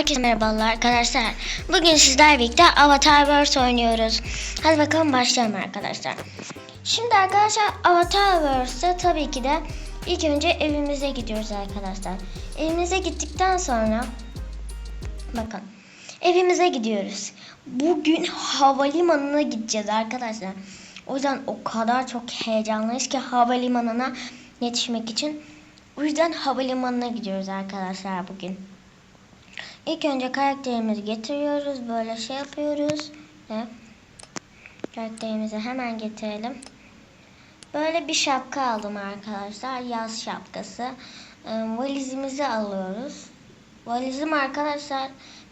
Herkese merhabalar arkadaşlar. Bugün sizlerle birlikte Avatarverse oynuyoruz. Hadi bakalım başlayalım arkadaşlar. Şimdi arkadaşlar Avatarverse'de tabii ki de ilk önce evimize gidiyoruz arkadaşlar. Evimize gittikten sonra bakın evimize gidiyoruz. Bugün havalimanına gideceğiz arkadaşlar. O yüzden o kadar çok heyecanlıyız ki havalimanına yetişmek için. O yüzden havalimanına gidiyoruz arkadaşlar bugün. İlk önce karakterimizi getiriyoruz. Böyle şey yapıyoruz. Ve karakterimizi hemen getirelim. Böyle bir şapka aldım arkadaşlar. Yaz şapkası. Ee, valizimizi alıyoruz. Valizim arkadaşlar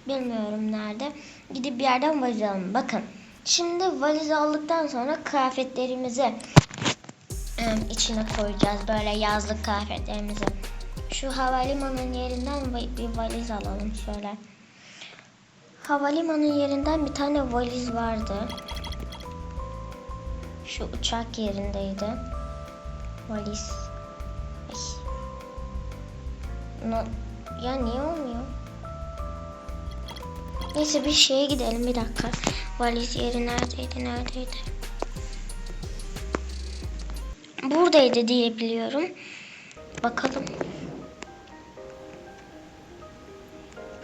bilmiyorum nerede. Gidip bir yerden valiz alalım. Bakın. Şimdi valizi aldıktan sonra kıyafetlerimizi e, içine koyacağız. Böyle yazlık kıyafetlerimizi. Şu havalimanının yerinden bir valiz alalım şöyle. Havalimanı yerinden bir tane valiz vardı. Şu uçak yerindeydi. Valiz. Ay. No. Ya niye olmuyor? Neyse bir şeye gidelim bir dakika. Valiz yeri neredeydi neredeydi? Buradaydı diye biliyorum. Bakalım.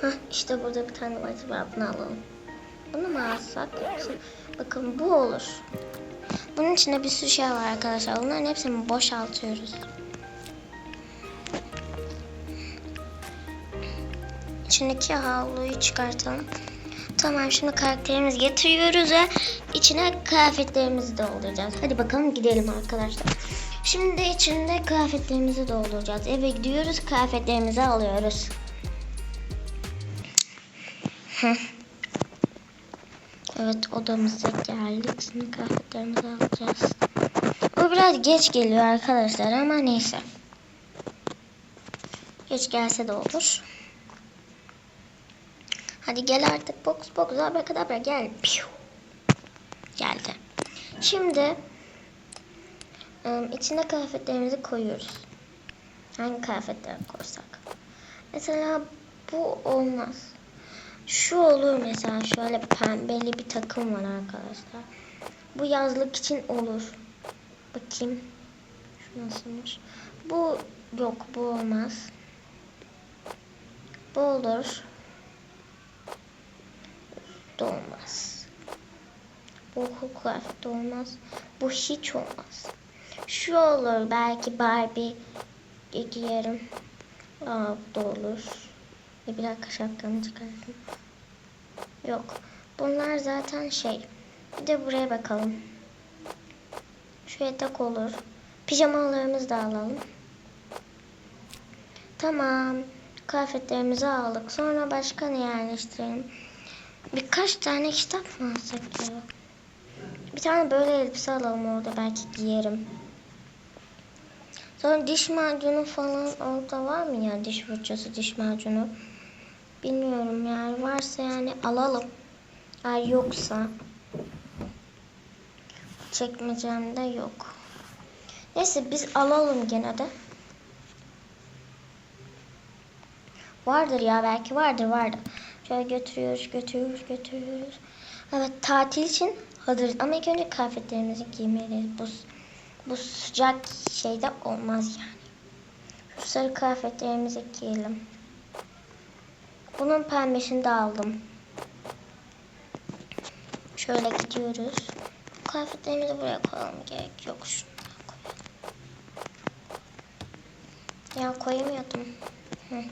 Hah işte burada bir tane var. Bunu alalım. Bunu mu alsak? Bakın bu olur. Bunun içinde bir sürü şey var arkadaşlar. Bunların hepsini boşaltıyoruz. İçindeki havluyu çıkartalım. Tamam şimdi karakterimizi getiriyoruz ve içine kıyafetlerimizi dolduracağız. Hadi bakalım gidelim arkadaşlar. Şimdi içinde kıyafetlerimizi dolduracağız. Eve gidiyoruz kıyafetlerimizi alıyoruz. Evet odamıza geldik. Şimdi kıyafetlerimizi alacağız. Bu biraz geç geliyor arkadaşlar ama neyse. Geç gelse de olur. Hadi gel artık box box abrakadabra gel. Piu. Geldi. Şimdi ım, içine kıyafetlerimizi koyuyoruz. Hangi kıyafetleri koysak? Mesela bu olmaz. Şu olur mesela şöyle pembeli bir takım var arkadaşlar. Bu yazlık için olur. Bakayım. Şu nasılmış? Bu yok bu olmaz. Bu olur. Bu olmaz. Bu kıyafeti olmaz. Bu hiç olmaz. Şu olur belki Barbie giyerim. Aa bu da olur. Bir dakika şapkamı çıkartayım. Yok. Bunlar zaten şey. Bir de buraya bakalım. Şu yatak olur. Pijamalarımızı da alalım. Tamam. Kıyafetlerimizi aldık. Sonra başka ne yerleştirelim? Birkaç tane kitap mı alsak ya? Bir tane böyle elbise alalım orada belki giyerim. Sonra diş macunu falan orada var mı ya diş fırçası, diş macunu? Bilmiyorum yani varsa yani alalım. Eğer yoksa çekmecemde yok. Neyse biz alalım gene de. Vardır ya belki vardır vardır. Şöyle götürüyoruz götürüyoruz götürüyoruz. Evet tatil için hazırız ama ilk önce kıyafetlerimizi giymeliyiz. Bu, bu sıcak şeyde olmaz yani. Şu sarı kıyafetlerimizi giyelim. Bunun pembesini de aldım. Şöyle gidiyoruz. Kıyafetlerimizi buraya koyalım. Gerek yok. Şunları. Ya koyamıyordum. Hı.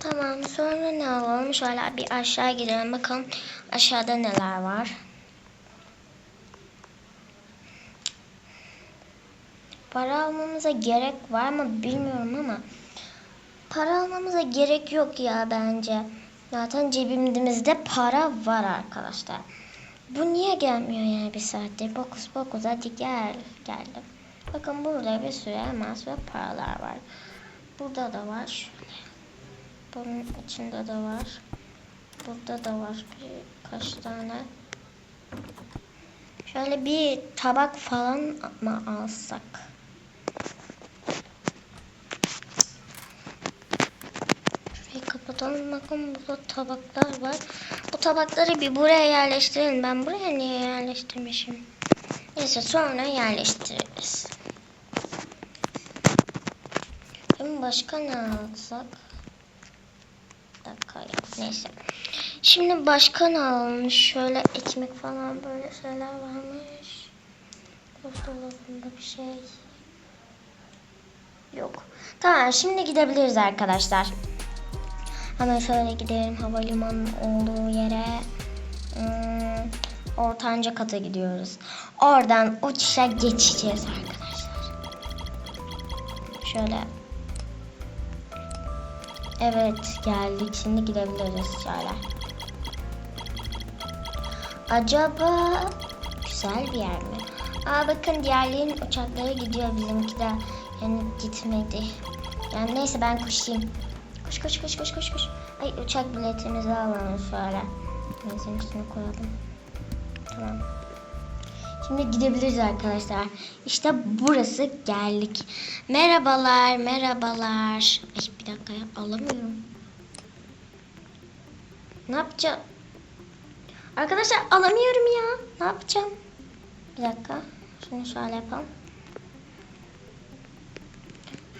Tamam sonra ne alalım? Şöyle bir aşağı gidelim bakalım aşağıda neler var. Para almamıza gerek var mı bilmiyorum ama para almamıza gerek yok ya bence. Zaten cebimizde para var arkadaşlar. Bu niye gelmiyor yani bir saattir? Bokus bokus hadi gel. Geldim. Bakın burada bir sürü elmas ve paralar var. Burada da var. Şöyle. Bunun içinde de var. Burada da var birkaç tane. Şöyle bir tabak falan mı alsak? Kapatalım. Bakın burada tabaklar var. Bu tabakları bir buraya yerleştirelim. Ben buraya niye yerleştirmişim? Neyse sonra yerleştiririz. Şimdi başka ne alsak? Bir dakika yok. Neyse. Şimdi başka ne almış? Şöyle ekmek falan böyle şeyler varmış. Buzdolabında bir şey. Yok. Tamam şimdi gidebiliriz arkadaşlar. Hemen şöyle gidelim havalimanının olduğu yere. Hmm, ortanca kata gidiyoruz. Oradan uçuşa geçeceğiz arkadaşlar. Şöyle. Evet geldik. Şimdi gidebiliriz şöyle. Acaba güzel bir yer mi? Aa bakın diğerlerinin uçakları gidiyor bizimki de yani gitmedi. Yani neyse ben koşayım. Koş koş koş koş koş. Ay uçak biletimizi alalım şöyle. Benzin üstüne koyalım. Tamam. Şimdi gidebiliriz arkadaşlar. İşte burası geldik. Merhabalar, merhabalar. Ay bir dakika ya alamıyorum. Ne yapacağım? Arkadaşlar alamıyorum ya. Ne yapacağım? Bir dakika. Şunu şöyle yapalım.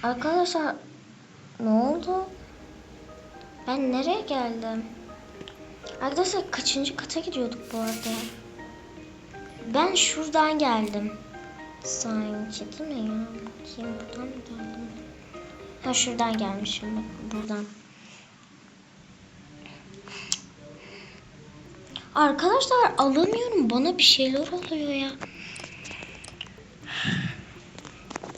Arkadaşlar ne oldu? Ben nereye geldim? Arkadaşlar kaçıncı kata gidiyorduk bu arada? Ben şuradan geldim. Sanki değil mi ya? Bakayım buradan mı geldim? Ha şuradan gelmişim bak buradan. Arkadaşlar alamıyorum. Bana bir şeyler oluyor ya.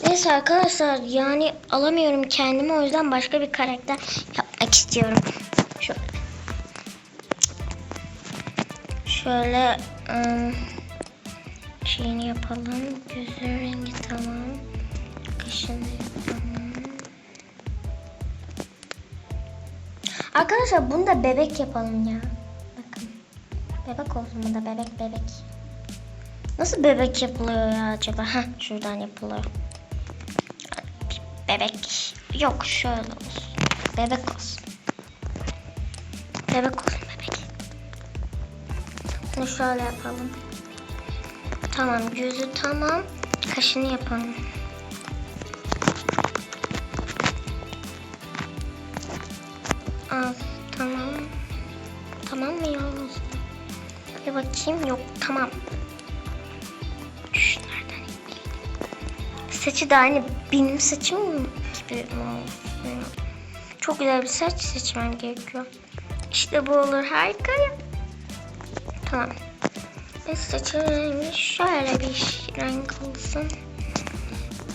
Neyse arkadaşlar yani alamıyorum kendimi o yüzden başka bir karakter yapmak istiyorum. Şöyle. Şöyle ım, şeyini yapalım. Gözün rengi tamam. Kaşını yapalım. Arkadaşlar bunu da bebek yapalım ya. Bakın. Bebek olsun bu da bebek bebek. Nasıl bebek yapılıyor ya acaba? Heh, şuradan yapılıyor. Bebek. Yok şöyle olsun. Bebek olsun. Bebek olsun bebek. Bunu şöyle yapalım. Tamam gözü tamam. Kaşını yapalım. Az tamam. Tamam mı ya? Bir bakayım yok tamam. Şunlardan. Saçı da aynı benim saçım gibi? Çok güzel bir saç seçmem gerekiyor. İşte bu olur harika. Tamam. Ve saçın şöyle bir renk olsun.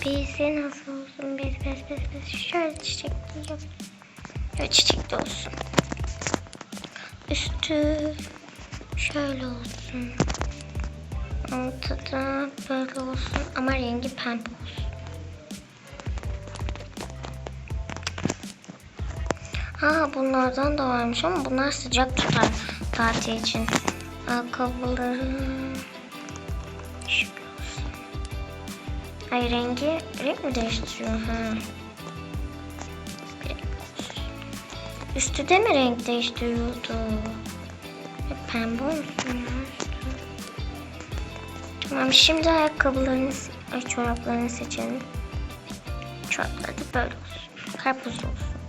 Bizi nasıl olsun? Biz biz biz biz şöyle çiçekli yap. Şöyle çiçekli olsun. Üstü şöyle olsun. Altı da böyle olsun ama rengi pembe olsun. Ha bunlardan da varmış ama bunlar sıcak tutar tatil için. Ayakkabıları. Ay rengi renk mi değiştiriyor? Ha. Üstü de mi renk değiştiriyordu? Ya Pembe olsun. Tamam şimdi ayakkabılarını, ay çoraplarını seçelim. Çorapları da böyle olsun. Karpuz olsun.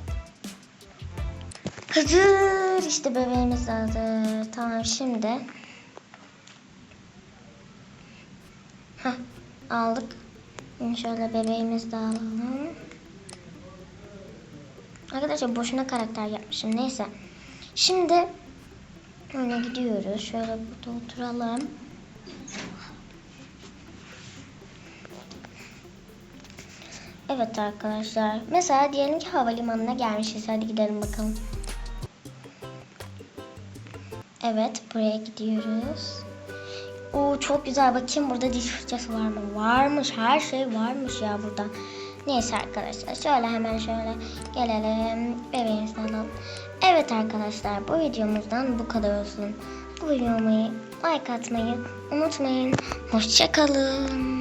Hazır. İşte bebeğimiz hazır. Tamam şimdi. Heh, aldık. Şimdi şöyle bebeğimizi de alalım. Arkadaşlar boşuna karakter yapmışım. Neyse. Şimdi öne gidiyoruz. Şöyle burada oturalım. Evet arkadaşlar. Mesela diyelim ki havalimanına gelmişiz. Hadi gidelim bakalım. Evet buraya gidiyoruz. Oo çok güzel. Bakayım burada diş fırçası var mı? Varmış. Her şey varmış ya burada. Neyse arkadaşlar. Şöyle hemen şöyle gelelim. Bebeğimizi alalım. Evet arkadaşlar bu videomuzdan bu kadar olsun. Bu videomu like atmayı unutmayın. Hoşçakalın.